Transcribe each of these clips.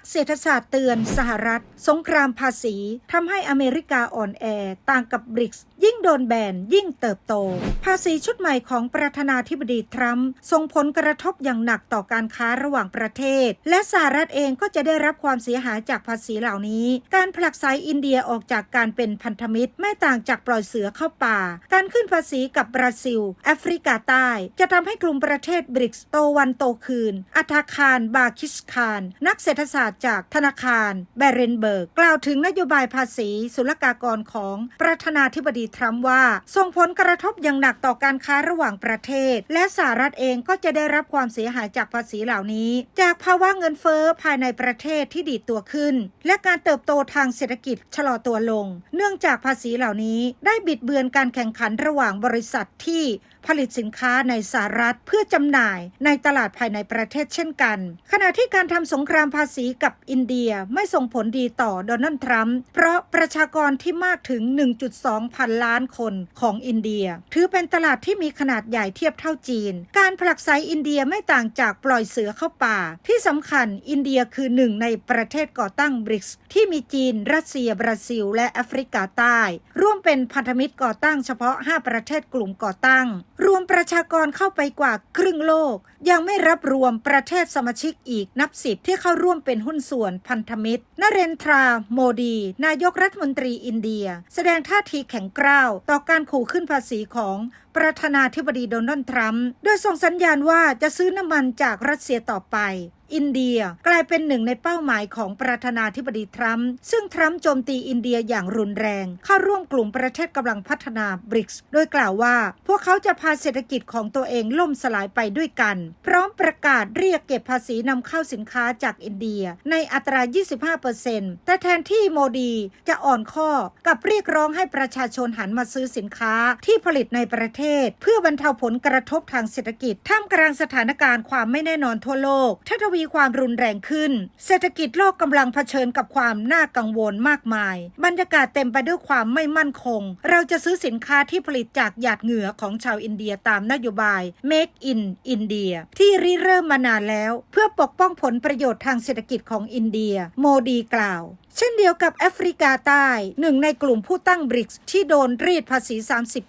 กเศรษฐศาสตร์เตือนสหรัฐ สงครามภาษีทำให้อเมริกาอ่อนแอ ต่างกับบริกส์ยิ่งโดนแบนยิ่งเติบโต ภาษีชุดใหม่ของประธานาธิบดีทรัมป์ส่งผลกระทบอย่างหนักต่อการค้าระหว่างประเทศ และสหรัฐเองก็จะได้รับความเสียหายจากภาษีเหล่านี้ การผลักไสอินเดียออกจากการเป็นพันธมิตรไม่ต่างจากปล่อยเสือเข้าป่า การขึ้นภาษีกับบราซิล แอฟริกาใต้ จะทำให้กลุ่มประเทศบริกส์โตวันโตคืนอัธาคาร บาคิสคาน นักเศรษฐศาสตร์จากธนาคารแบเรนเบิร์ก กล่าวถึงนโยบายภาษีศุลกากรของประธานาธิบดีทรัมป์ว่า ส่งผลกระทบอย่างหนักต่อการค้าระหว่างประเทศ และสหรัฐเองก็จะได้รับความเสียหายจากภาษีเหล่านี้ จากภาวะเงินเฟ้อภายในประเทศที่ดีดตัวขึ้น และการเติบโตทางเศรษฐกิจชะลอตัวลง เนื่องจากภาษีเหล่านี้ได้บิดเบือนการแข่งขันระหว่างบริษัทที่ผลิตสินค้าในสหรัฐเพื่อจำหน่ายในตลาดภายในประเทศเช่นกัน ขณะที่การทำสงครามภาษีกับอินเดียไม่ส่งผลดีต่อโดนัลด์ทรัมป์เพราะประชากรที่มากถึง 1.2 พันล้านคนของอินเดีย ถือเป็นตลาดที่มีขนาดใหญ่เทียบเท่าจีน การผลักไสอินเดียไม่ต่างจากปล่อยเสือเข้าป่า ที่สำคัญอินเดียคือหนึ่งในประเทศก่อตั้งบริกส์ที่มีจีน รัสเซีย บราซิล และแอฟริกาใต้ ร่วมเป็นพันธมิตรก่อตั้งเฉพาะ 5 ประเทศกลุ่มก่อตั้ง รวมประชากรเข้าไปกว่าครึ่งโลก ยังไม่รับรวมประเทศสมาชิกอีกนับสิบที่เข้าร่วมเป็นหุนส่วนพันธมิตรนเรนทรา โมดี นายกรัฐมนตรีอินเดีย แสดงท่าทีแข็งกร้าว ต่อการขู่ขึ้นภาษีของประธานาธิบดีโดนัลด์ทรัมป์โดยส่งสัญญาณว่าจะซื้อน้ำมันจากรัสเซียต่อไป อินเดีย กลายเป็นหนึ่งในเป้าหมายของประธานาธิบดีทรัมป์ซึ่งทรัมป์โจมตีอินเดียอย่างรุนแรง เข้าร่วมกลุ่มประเทศกำลังพัฒนาบริกส์โดยกล่าวว่า พวกเขาจะพาเศรษฐกิจของตัวเองล่มสลายไปด้วยกัน พร้อมประกาศเรียกเก็บภาษีนำเข้าสินค้าจากอินเดีย ในอัตรา 25%แต่แทนที่โมดีจะอ่อนข้อกับเรียกร้องให้ประชาชนหันมาซื้อสินค้าที่ผลิตในประเทศ เพื่อบรรเทาผลกระทบทางเศรษฐกิจท่ามกลางสถานการณ์ความไม่แน่นอนทั่วโลกที่ทมีความรุนแรงขึ้น เศรษฐกิจโลกกำลังเผชิญกับความน่ากังวลมากมาย บรรยากาศเต็มไปด้วยความไม่มั่นคง เราจะซื้อสินค้าที่ผลิตจากหยาดเหงื่อของชาวอินเดียตามนโยบาย Make in India ที่ริเริ่มมานานแล้ว เพื่อปกป้องผลประโยชน์ทางเศรษฐกิจของอินเดีย โมดีกล่าว เช่นเดียวกับแอฟริกาใต้หนึ่งในกลุ่มผู้ตั้งบริกส์ที่โดนรีดภาษี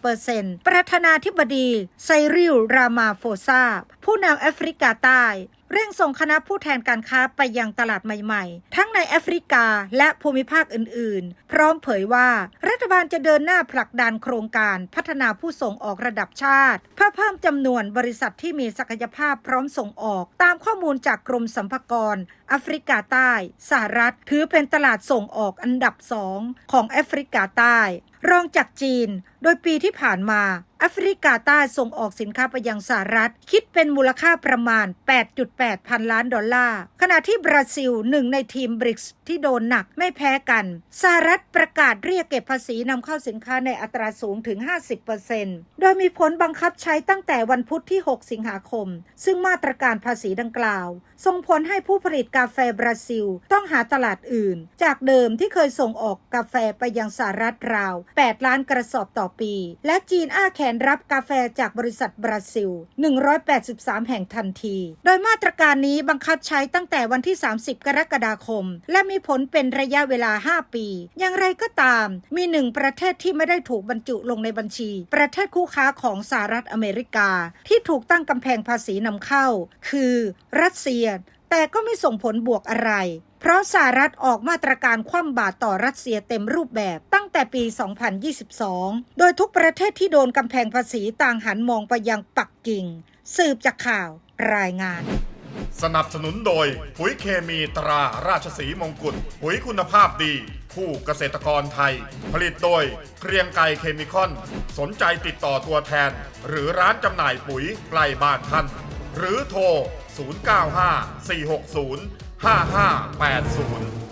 30%ประธานาธิบดีไซริล รามาโฟซาผู้นำแอฟริกาใต้ เร่งส่งคณะผู้แทนการค้าไปยังตลาดใหม่ๆ ทั้งในแอฟริกาและภูมิภาคอื่นๆ พร้อมเผยว่า รัฐบาลจะเดินหน้าผลักดันโครงการพัฒนาผู้ส่งออกระดับชาติ เพื่อเพิ่มจำนวนบริษัทที่มีศักยภาพพร้อมส่งออก ตามข้อมูลจากกรมสัมภากรแอฟริกาใต้สหรัฐถือเป็นตลาดส่งออกอันดับสองของแอฟริกาใต้ รองจากจีน โดยปีที่ผ่านมาแอฟริกาใต้ส่งออกสินค้าไปยังสหรัฐ คิดเป็นมูลค่าประมาณ 8.8 พันล้านดอลลาร์ ขณะที่บราซิลหนึ่งในทีมบริกส์ที่โดนหนักไม่แพ้กัน สหรัฐประกาศเรียกเก็บภาษีนำเข้าสินค้าในอัตราสูงถึง 50%โดยมีผลบังคับใช้ตั้งแต่วันพุธที่ 6 สิงหาคม ซึ่งมาตรการภาษีดังกล่าว ส่งผลให้ผู้ผลิตกาแฟบราซิล ต้องหาตลาดอื่น จากเดิมที่เคยส่งออกกาแฟไปยังสหรัฐราว8 ล้านกระสอบต่อปี และจีนอ้าแขนรับกาแฟจากบริษัทบราซิล 183 แห่งทันที โดยมาตรการนี้บังคับใช้ตั้งแต่วันที่ 30 กรกฎาคม และมีผลเป็นระยะเวลา 5 ปี อย่างไรก็ตาม มีหนึ่งประเทศที่ไม่ได้ถูกบรรจุลงในบัญชี ประเทศคู่ค้าของสหรัฐอเมริกา ที่ถูกตั้งกำแพงภาษีนำเข้า คือรัสเซียแต่ก็ไม่ส่งผลบวกอะไร เพราะสหรัฐออกมาตรการคว่ำบาตรต่อรัสเซียเต็มรูปแบบตั้งแต่ปี 2022 โดยทุกประเทศที่โดนกำแพงภาษีต่างหันมองไปยังปักกิ่ง สืบจากข่าวรายงานสนับสนุนโดยปุ๋ยเคมีตราราชสีมงกุฎปุ๋ยคุณภาพดี คู่เกษตรกรไทย ผลิตโดยเกรียงไกรเคมีคอน สนใจติดต่อตัวแทน หรือร้านจำหน่ายปุ๋ยใกล้บ้านท่าน หรือโทร 095 460 5580